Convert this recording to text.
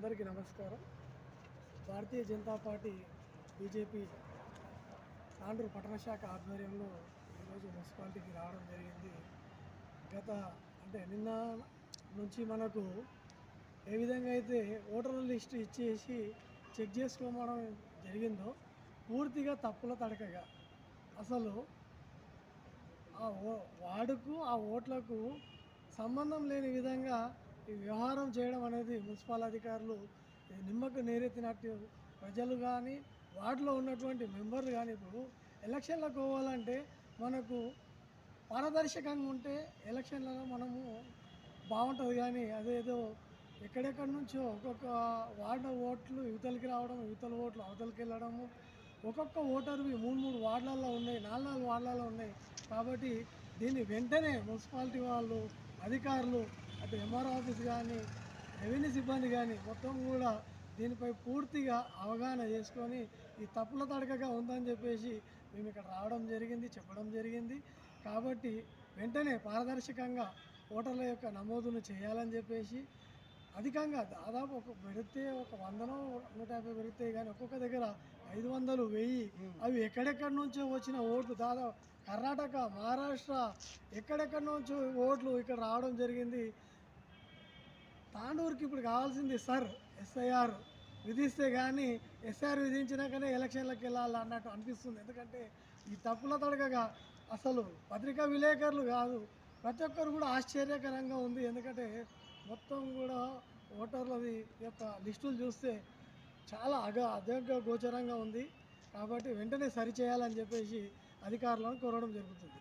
అందరికీ నమస్కారం. Bharatiya Janata Party BJP Tandur పట్టణ శాఖ ఆధ్వర్యంలో ఈరోజు మున్సిపాలిటీకి రావడం జరిగింది. గత అంటే నిన్న నుంచి మనకు ఏ విధంగా అయితే ఓటర్ల లిస్టు ఇచ్చేసి చెక్ చేసుకోవడం జరిగిందో పూర్తిగా తప్పుల తడకగా. అసలు ఆ ఓ వాడుకు ఆ ఓట్లకు సంబంధం లేని విధంగా ఈ వ్యవహారం చేయడం అనేది మున్సిపల్ అధికారులు నిమ్మకు నీరెత్తినట్టు ప్రజలు కానీ వార్డులో ఉన్నటువంటి మెంబర్లు కానీ ఇప్పుడు ఎలక్షన్లకు పోవాలంటే మనకు పారదర్శకంగా ఉంటే ఎలక్షన్లలో మనము బాగుంటుంది కానీ అదేదో ఎక్కడెక్కడి నుంచో ఒక్కొక్క వార్డు ఓట్లు యువతలకి రావడం యువతల ఓట్లు అవతలకి వెళ్ళడము ఒక్కొక్క ఓటర్వి మూడు మూడు వార్డులలో ఉన్నాయి నాలుగు నాలుగు వార్డులలో ఉన్నాయి. కాబట్టి దీన్ని వెంటనే మున్సిపాలిటీ వాళ్ళు అధికారులు అటు ఎంఆర్ ఆఫీస్ కానీ రెవెన్యూ సిబ్బంది కానీ మొత్తం కూడా దీనిపై పూర్తిగా అవగాహన చేసుకొని ఈ తప్పుల తడకగా ఉందని చెప్పేసి మేము ఇక్కడ రావడం జరిగింది చెప్పడం జరిగింది. కాబట్టి వెంటనే పారదర్శకంగా ఓటర్ల యొక్క నమోదును చేయాలని చెప్పేసి అధికంగా దాదాపు ఒక పెడితే ఒక వందనో నూట యాభై పెరుగుతాయి కానీ ఒక్కొక్క దగ్గర ఐదు వందలు వెయ్యి అవి ఎక్కడెక్కడి నుంచో వచ్చిన ఓట్లు దాదాపు కర్ణాటక మహారాష్ట్ర ఎక్కడెక్కడి నుంచో ఓట్లు ఇక్కడ రావడం జరిగింది. తాండూరుకి ఇప్పుడు కావాల్సింది సార్ ఎస్ఐఆర్. విధిస్తే కానీ ఎస్ఐఆర్ విధించినాకనే ఎలక్షన్లకు వెళ్ళాలి అన్నట్టు అనిపిస్తుంది. ఎందుకంటే ఈ తప్పుల తడకగా అసలు పత్రికా విలేకరులు కాదు ప్రతి ఒక్కరు కూడా ఆశ్చర్యకరంగా ఉంది. ఎందుకంటే మొత్తం కూడా ఓటర్లది యొక్క లిస్టులు చూస్తే చాలా అగ అదగ్గ గోచరంగా ఉంది. కాబట్టి వెంటనే సరిచేయాలని చెప్పేసి అధికారులను కోరడం జరుగుతుంది.